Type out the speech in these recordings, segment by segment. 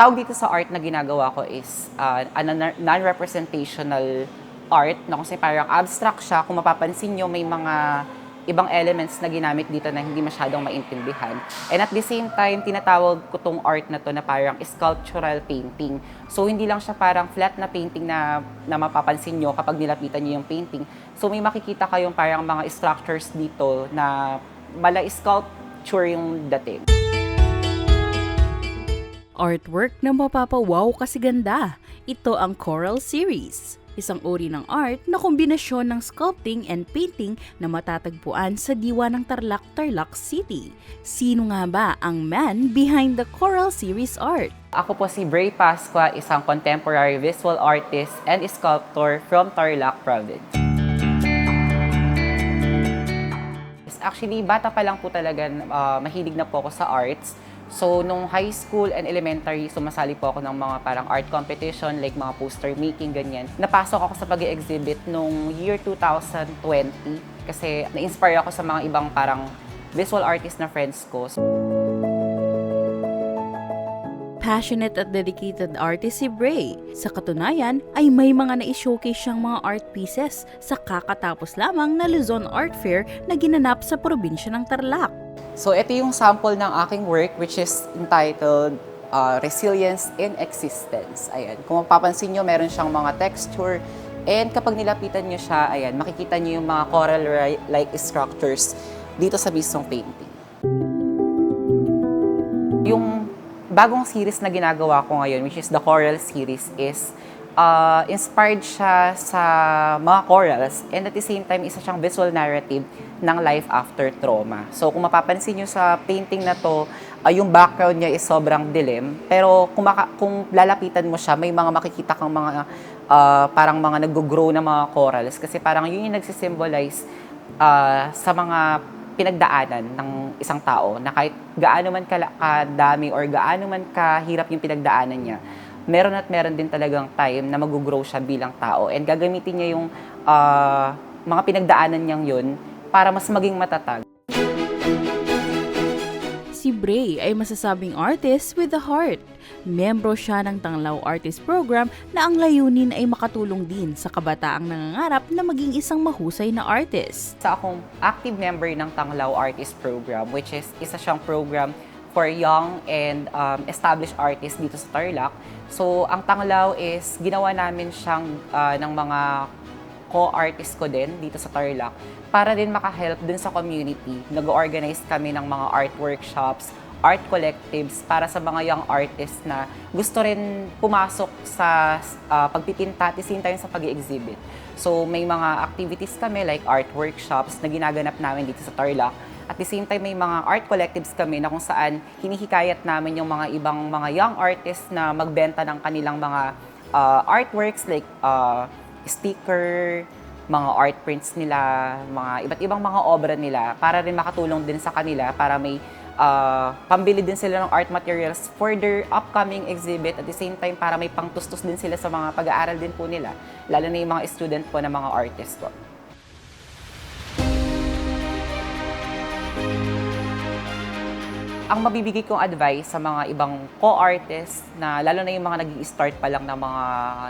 tawag dito sa art na ginagawa ko is uh, na- non-representational art na kasi parang abstract siya. Kung mapapansin nyo, may mga ibang elements na ginamit dito na hindi masyadong maintindihan. And at the same time, tinatawag ko tong art na to na parang sculptural painting. So hindi lang siya parang flat na painting na, na mapapansin nyo kapag nilapitan nyo yung painting. So may makikita kayong parang mga structures dito na mala sculpture yung dating. Artwork na mapapawaw kasi ganda. Ito ang Coral Series. Isang uri ng art na kombinasyon ng sculpting and painting na matatagpuan sa diwa ng Tarlac, Tarlac City. Sino nga ba ang man behind the Coral Series art? Ako po si Bray Pasqua, isang contemporary visual artist and sculptor from Tarlac Province. Actually, bata pa lang po talaga, ah, mahilig na po ako sa arts. So, nung high school and elementary, sumasali po ako ng mga parang art competition, like mga poster making, ganyan. Napasok ako sa pag exhibit nung year 2020 kasi na-inspire ako sa mga ibang parang visual artist na friends ko. Passionate at dedicated artist si Bray. Sa katunayan, ay may mga na-showcase siyang mga art pieces sa kakatapos lamang na Luzon Art Fair na ginanap sa probinsya ng Tarlac. So ito yung sample ng aking work which is entitled uh, Resilience in Existence. Ayan. Kung mapapansin nyo, meron siyang mga texture. And kapag nilapitan nyo siya, ayan, makikita nyo yung mga coral-like structures dito sa mismong painting. Yung bagong series na ginagawa ko ngayon, which is the Coral series, is uh, inspired siya sa mga corals and at the same time, isa siyang visual narrative ng life after trauma. So kung mapapansin nyo sa painting na to, uh, yung background niya is sobrang dilim. Pero kung, maka- kung lalapitan mo siya, may mga makikita kang mga uh, parang mga nag-grow na mga corals kasi parang yun yung nagsisymbolize uh, sa mga pinagdaanan ng isang tao na kahit gaano man kadami or gaano man kahirap yung pinagdaanan niya, meron at meron din talagang time na mag-grow siya bilang tao and gagamitin niya yung ah, mga pinagdaanan niyang yun para mas maging matatag. Si Bray ay masasabing artist with a heart. Membro siya ng Tanglaw Artist Program na ang layunin ay makatulong din sa kabataang nangangarap na maging isang mahusay na artist. Sa akong active member ng Tanglaw Artist Program, which is isa siyang program for young and um, established artists dito sa Tarlac. So, ang Tanglaw is ginawa namin siyang ah, ng mga co-artist ko din dito sa Tarlac para din makahelp din sa community. Nag-organize kami ng mga art workshops, art collectives para sa mga young artists na gusto rin pumasok sa ah, pagpipinta at same time sa pag exhibit So may mga activities kami like art workshops na ginaganap namin dito sa Tarlac. At the same time, may mga art collectives kami na kung saan hinihikayat namin yung mga ibang mga young artists na magbenta ng kanilang mga ah, artworks like ah, sticker, mga art prints nila, mga iba't ibang mga obra nila para rin makatulong din sa kanila para may ah, pambili din sila ng art materials for their upcoming exhibit at the same time para may pangtustos din sila sa mga pag-aaral din po nila, lalo na yung mga student po na mga artist po. ang mabibigay kong advice sa mga ibang co-artists na lalo na yung mga nag start pa lang na mga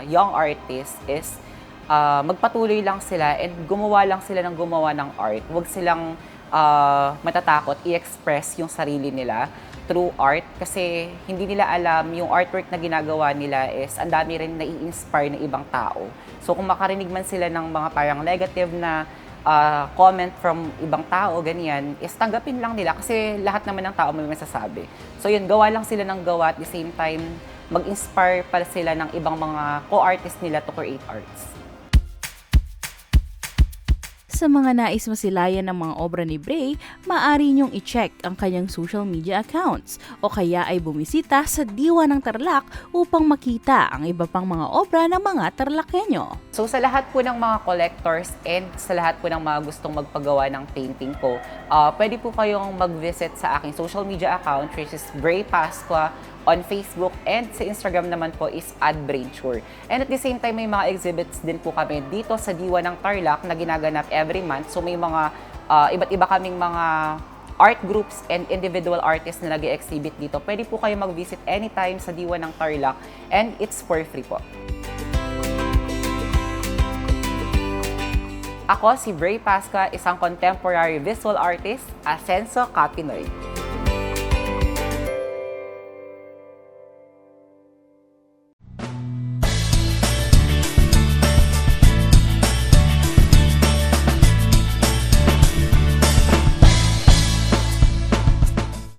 young artists is ah, magpatuloy lang sila and gumawa lang sila ng gumawa ng art. Huwag silang ah, matatakot i-express yung sarili nila through art kasi hindi nila alam yung artwork na ginagawa nila is ang dami rin nai-inspire ng ibang tao. So kung makarinig man sila ng mga parang negative na uh, comment from ibang tao, ganyan, is tanggapin lang nila kasi lahat naman ng tao may masasabi. So yun, gawa lang sila ng gawa at the same time, mag-inspire pa sila ng ibang mga co-artist nila to create arts. Sa mga nais masilayan ng mga obra ni Bray, maaari niyong i-check ang kanyang social media accounts o kaya ay bumisita sa Diwa ng Tarlac upang makita ang iba pang mga obra ng mga Tarlakenyo. So sa lahat po ng mga collectors and sa lahat po ng mga gustong magpagawa ng painting ko, ah, pwede po kayong mag-visit sa aking social media account which is Bray Pasqua on Facebook and sa Instagram naman po is AdBrainSure. And at the same time, may mga exhibits din po kami dito sa Diwa ng Tarlac na ginaganap every month. So may mga uh, iba't iba kaming mga art groups and individual artists na nag exhibit dito. Pwede po kayo mag-visit anytime sa Diwa ng Tarlac and it's for free po. Ako si Bray Pasca, isang contemporary visual artist, Asenso Capinoy.